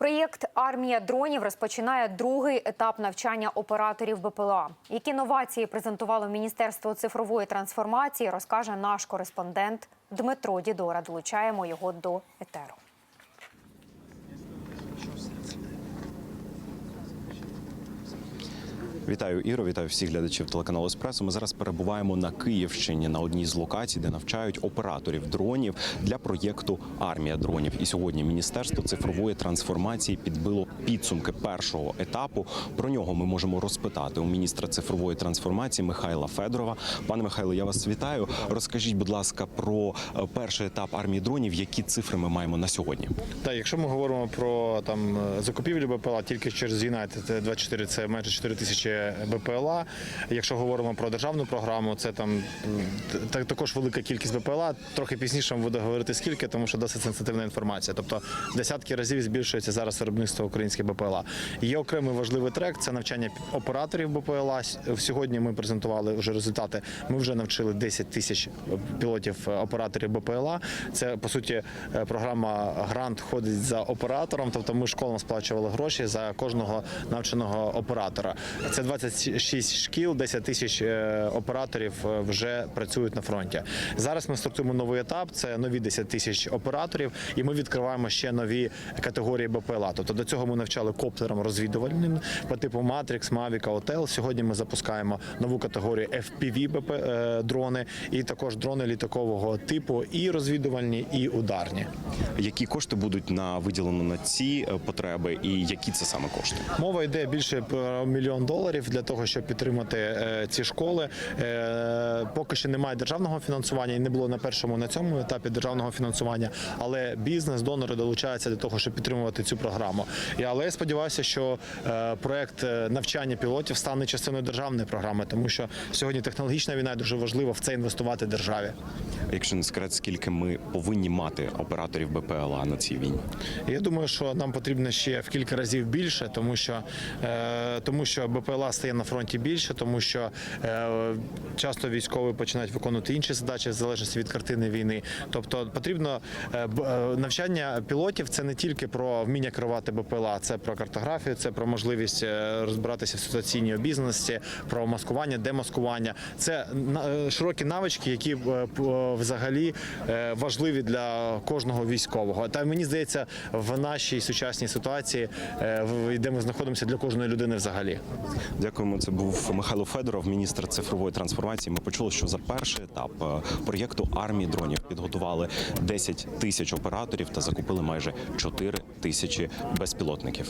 Проєкт Армія дронів розпочинає другий етап навчання операторів БПЛА. Які новації презентувало Міністерство цифрової трансформації, розкаже наш кореспондент Дмитро Дідора. Долучаємо його до етеру. Вітаю Іро, вітаю всіх глядачів телеканалу Еспресо. Ми зараз перебуваємо на Київщині на одній з локацій, де навчають операторів дронів для проєкту Армія дронів. І сьогодні Міністерство цифрової трансформації підбило підсумки першого етапу. Про нього ми можемо розпитати у міністра цифрової трансформації Михайла Федорова. Пане Михайло, я вас вітаю. Розкажіть, будь ласка, про е, перший етап армії дронів. Які цифри ми маємо на сьогодні? Так, якщо ми говоримо про там е, закупівлю БПЛА тільки через United 24 це майже 4 тисячі БПЛА. Якщо говоримо про державну програму, це там також велика кількість БПЛА. Трохи пізніше буду говорити скільки, тому що досить сенситивна інформація. Тобто десятки разів збільшується зараз виробництво українських БПЛА. Є окремий важливий трек це навчання операторів БПЛА. Сьогодні ми презентували вже результати. Ми вже навчили 10 тисяч пілотів е, операторів БПЛА. Це по суті е, програма грант ходить за оператором. Тобто ми школам сплачували гроші за кожного навченого оператора. Це 26 шкіл, 10 тисяч е, операторів е, вже працюють на фронті. Зараз ми стартуємо новий етап. Це нові 10 тисяч операторів, і ми відкриваємо ще нові категорії БПЛА. Тобто до цього ми навчали коптерам розвідувальним по типу Matrix, Mavic, Hotel. Сьогодні ми запускаємо нову категорію FPV БП, е, дрони, і також дрони літакового типу, і розвідувальні, і ударні. Які кошти будуть на виділено на ці потреби, і які це саме кошти? Мова йде більше про мільйон доларів для того, щоб підтримати е, ці школи. Е, поки що немає державного фінансування і не було на першому на цьому етапі державного фінансування. Але бізнес, донори долучаються для того, щоб підтримувати цю програму. Але я сподіваюся, що е, проект навчання пілотів стане частиною державної програми, тому що сьогодні технологічна війна дуже важливо в це інвестувати державі. Якщо не секрет, скільки ми повинні мати операторів БПЛА на цій війні? Я думаю, що нам потрібно ще в кілька разів більше, тому що, тому що БПЛА стає на фронті більше, тому що е, часто військові починають виконувати інші задачі в залежності від картини війни. Тобто потрібно е, е, навчання пілотів це не тільки про вміння керувати БПЛА, це про картографію, це про можливість розбиратися в ситуаційній обізнаності, про маскування, демаскування. Це на- широкі навички, які взагалі важливі для кожного військового. Та мені здається, в нашій сучасній ситуації, де ми знаходимося для кожної людини взагалі. Дякуємо. Це був Михайло Федоров, міністр цифрової трансформації. Ми почули, що за перший етап е, проєкту армії дронів підготували 10 тисяч операторів та закупили майже 4 тисячі безпілотників.